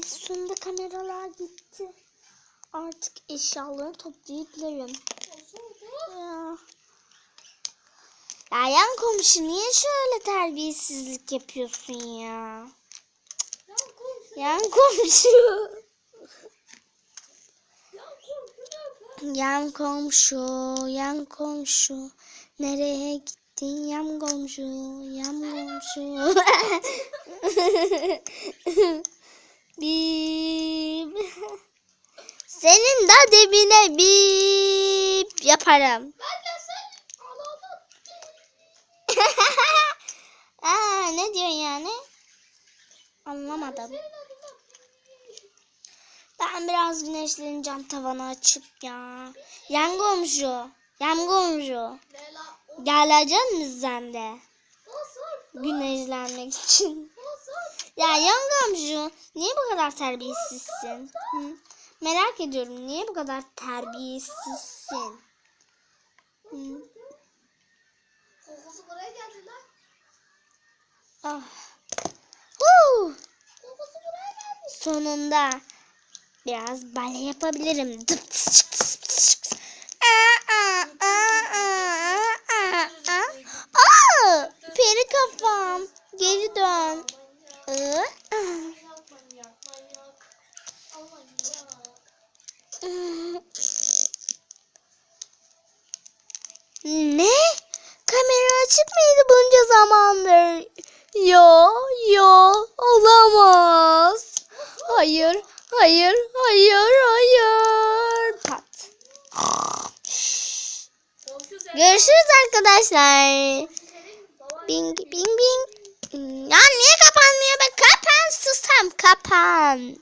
Füsun'da kameralar gitti. Artık eşyalarını toplayabilirim. Ya. Ya yan komşu niye şöyle terbiyesizlik yapıyorsun ya? Yan komşu. Yan komşu, yan komşu. Nereye gittin yan komşu, yan komşu. bip. Senin de dibine bip yaparım. Aa, ne diyor yani? Anlamadım. Ben biraz güneşleneceğim tavanı açıp ya. Yan komşu. Yan komşu. Geleceksin sen de? Güneşlenmek için. Ya yan komşu. Niye bu kadar terbiyesizsin? Hı? Merak ediyorum. Niye bu kadar terbiyesizsin? Hı? Kokusu buraya geldi lan. Ah. Huu. Kokusu buraya geldi. Sonunda biraz bale yapabilirim. Aa, peri kafam. Geri dön. Aa, Ne? Kamera açık mıydı bunca zamandır? Yo, yo, olamaz. Hayır, hayır, hayır, hayır. Pat. Görüşürüz arkadaşlar. Bing, bing, bing. Ya niye kapanmıyor be? Kapan susam, kapan.